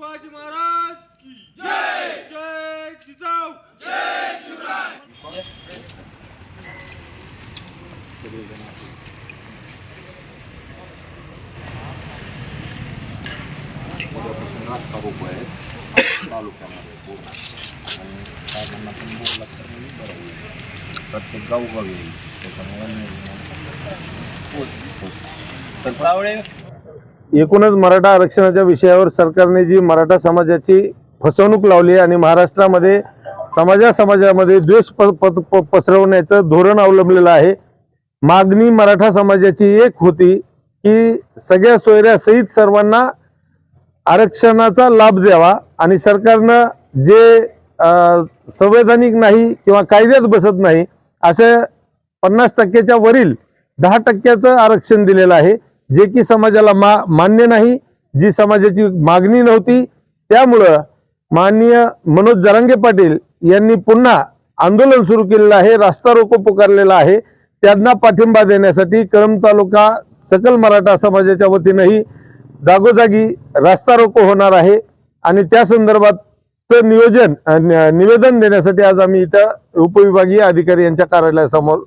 छत्रपती शिवाजी महाराज की जय जय जिजाऊ उद्यापासून रास्ता रोको आहे तालुक्यामध्ये पूर्ण आणि साहेबांना पण बोलला तर म्हणजे बरं होईल प्रत्येक गावगावी येईल त्याच्यामुळे नियोजन- तर कावळे एकूणच मराठा आरक्षणाच्या विषयावर सरकारने जी मराठा समाजाची फसवणूक लावली आणि महाराष्ट्रामध्ये समाजा समाजामध्ये द्वेष प- पसरवण्याचं धोरण अवलंबलेलं आहे. मागणी मराठा समाजाची एक होती की सगळ्या सोयऱ्यासहित सर्वांना आरक्षणाचा लाभ द्यावा आणि सरकारनं जे संवैधानिक नाही किंवा कायद्यात बसत नाही असे पन्नास टक्क्याच्या वरील दहा टक्क्याचं आरक्षण दिलेलं आहे. जे की समाजाला मा मान्य नाही जी समाजाची मागणी नव्हती त्यामुळं माननीय मनोज जरांगे पाटील यांनी पुन्हा आंदोलन सुरू केलेलं आहे रास्ता रोको पुकारलेला आहे. त्यांना पाठिंबा देण्यासाठी कळंब तालुका सकल मराठा समाजाच्या वतीनंही जागोजागी रास्ता रोको होणार आहे. आणि त्या संदर्भातचं नियोजन न- निवेदन देण्यासाठी आज आम्ही इथं उपविभागीय अधिकारी यांच्या कार्यालयासमोर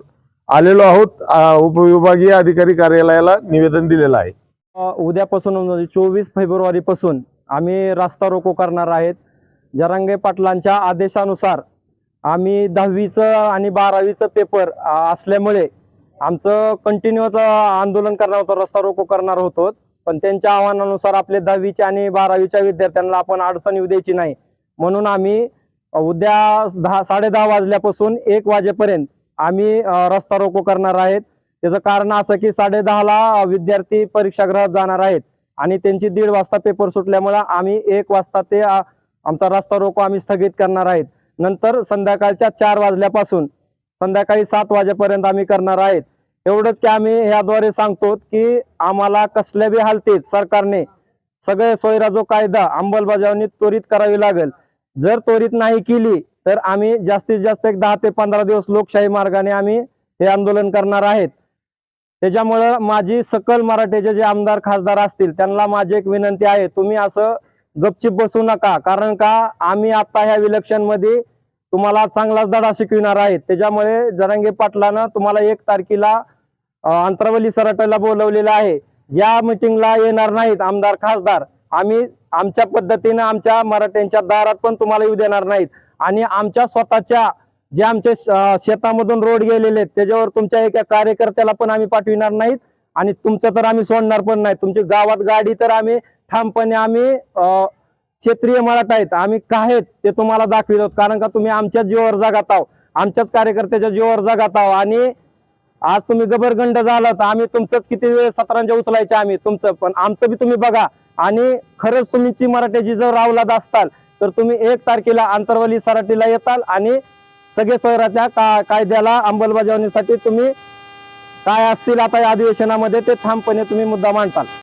आलेलो आहोत उपविभागीय अधिकारी कार्यालयाला निवेदन दिलेलं आहे. उद्यापासून चोवीस फेब्रुवारी पासून आम्ही रास्ता रोको करणार आहेत. जरांगे पाटलांच्या आदेशानुसार आम्ही दहावीचं आणि बारावीचं पेपर असल्यामुळे आमचं कंटिन्यूच आंदोलन करणार होतं रस्ता रोको करणार होतो. पण त्यांच्या आव्हानानुसार आपले दहावीचे आणि बारावीच्या विद्यार्थ्यांना आपण अडचण येऊ द्यायची नाही. म्हणून आम्ही उद्या दहा साडे दहा वाजल्यापासून एक वाजेपर्यंत आम्ही रस्ता रोको करणार आहेत. त्याचं कारण असं की साडेदहाला विद्यार्थी परीक्षागृहात जाणार आहेत. आणि त्यांची दीड वाजता पेपर सुटल्यामुळे आम्ही एक वाजता ते आमचा रस्ता रोको आम्ही स्थगित करणार आहेत. नंतर संध्याकाळच्या चार वाजल्यापासून संध्याकाळी सात वाजेपर्यंत आम्ही करणार आहेत. एवढंच की आम्ही ह्याद्वारे सांगतो की आम्हाला कसल्या बी हालतीत सरकारने सगळे सोयरा जो कायदा अंमलबजावणी त्वरित करावी लागेल. जर त्वरित नाही केली तर आम्ही जास्तीत जास्त एक दहा ते पंधरा दिवस लोकशाही मार्गाने आम्ही हे आंदोलन करणार आहेत. त्याच्यामुळं माझी सकल मराठीचे जे आमदार खासदार असतील त्यांना माझी एक विनंती आहे तुम्ही असं गपचिप बसू नका. कारण का आम्ही आता ह्या इलेक्शनमध्ये तुम्हाला चांगलाच धडा शिकविणार आहेत. त्याच्यामुळे जरांगे पाटलानं तुम्हाला एक तारखेला अंतरावली सराट्याला बोलवलेलं आहे. या मिटिंगला येणार नाहीत आमदार खासदार आम्ही आमच्या पद्धतीनं आमच्या मराठ्यांच्या दारात पण तुम्हाला येऊ देणार नाहीत. आणि आमच्या स्वतःच्या जे आमचे शेतामधून रोड गेलेले आहेत त्याच्यावर तुमच्या एका कार्यकर्त्याला पण आम्ही पाठविणार नाहीत आणि तुमचं तर आम्ही सोडणार पण नाही. तुमची गावात गाडी तर आम्ही ठामपणे आम्ही क्षेत्रीय मराठा आहेत आम्ही काय आहेत ते तुम्हाला दाखवित कारण का तुम्ही आमच्याच जीवावर जगात आहो आमच्याच कार्यकर्त्याच्या जीवावर जगात आहो आणि आज तुम्ही गबरगंड झाला तर आम्ही तुमचंच किती वेळ सतरांच्या उचलायचे आम्ही तुमचं. पण आमचं बी तुम्ही बघा आणि खरंच तुमची मराठ्याची जर अवलाद असताल तर तुम्ही एक तारखेला आंतरवली सराटीला येताल आणि सगळे शहराच्या का कायद्याला अंमलबजावणीसाठी तुम्ही काय असतील आता या अधिवेशनामध्ये ते ठामपणे तुम्ही मुद्दा मांडताल.